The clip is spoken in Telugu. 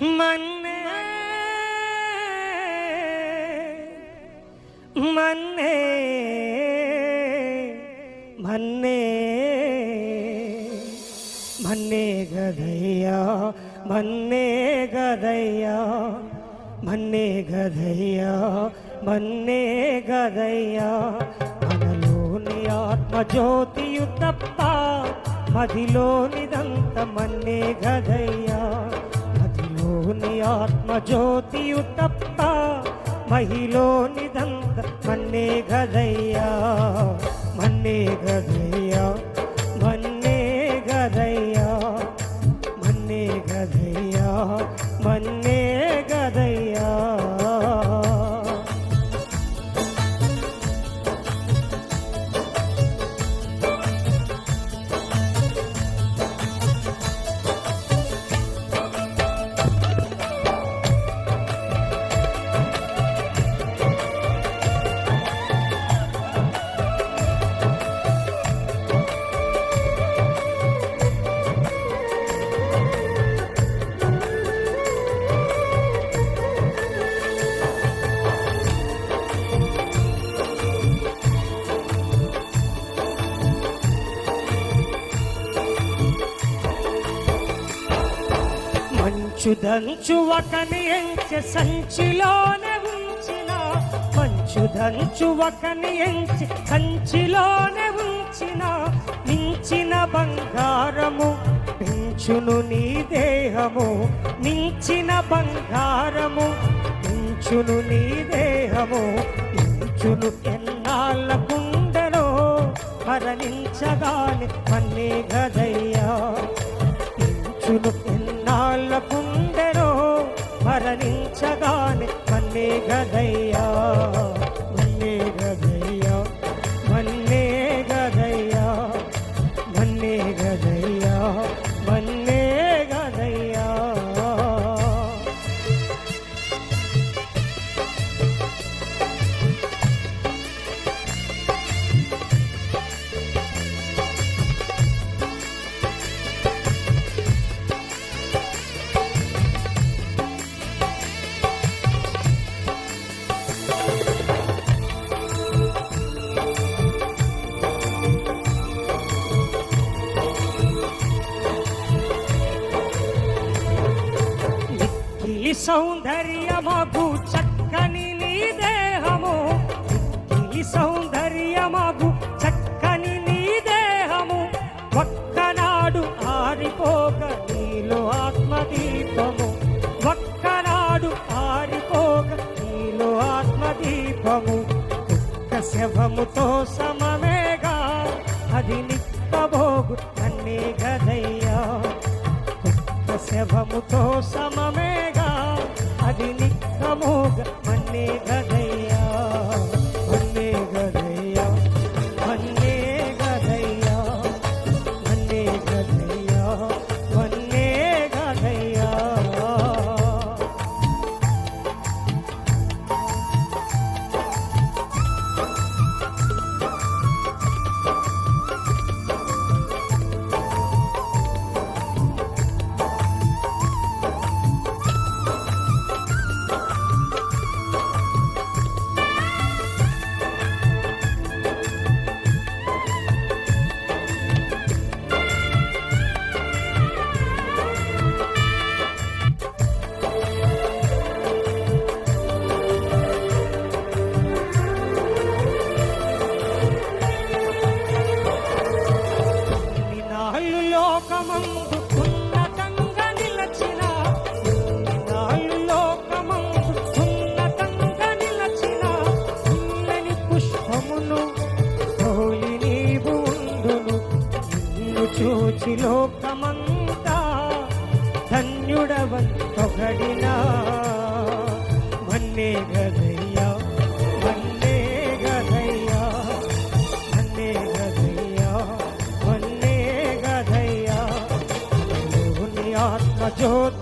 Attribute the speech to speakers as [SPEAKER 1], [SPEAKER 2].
[SPEAKER 1] మన్నే మన్నే మన్నే మన్నే గదయ్యా మన్నే గదయ్యా మన్నే గదయ్యా మన్నే గదయ్యా మనలోని ఆత్మజ్యోతియు తప్ప మదిలోనిదంత మన్నే గదయ్యా మదిలోని ఆత్మజ్యోతియు తప్ప మహిలోనిదంత మన్నే గదయ్యా మన్నే గదయ్యా మంచుదంచు ఒకని ఎంచె సంచిలోనే ఉంచిన. మంచుదంచు ఒకని ఎంచె సంచిలోనే ఉంచిన. మించిన బంగారము పెంచును నీ దేహము. మించిన బంగారము పెంచును నీ దేహము. పెంచును ఎన్నాళ్ళ కుండలో మరణించగాని మన్నే గదయ్యా పెంచును ఎన్నాళ్ళ కుండ మరణించగానే మన్నే గదయ్యా సౌందర్యమగు చక్కని నీ దేహము. ఈ సౌందర్యమగు చక్కని నీ దేహము. ఒక్కనాడు ఆరిపోక నీలో ఆత్మదీపము. ఒక్కనాడు ఆరిపోక నీలో ఆత్మదీపము. ఒక్క శవముతో సమమేగా అది నిక్కబోగు నన్నే గదయ్యా ఒక్క శవముతో సమమే నిక్కముగ మన్నే గదయ్యా చూచి లోకమంతా ధన్యుడవంతొగడినా మన్నే గదయ్యా మన్నే గదయ్యా మన్నే గదయ్యా మన్నే గదయ్యా. మనలోని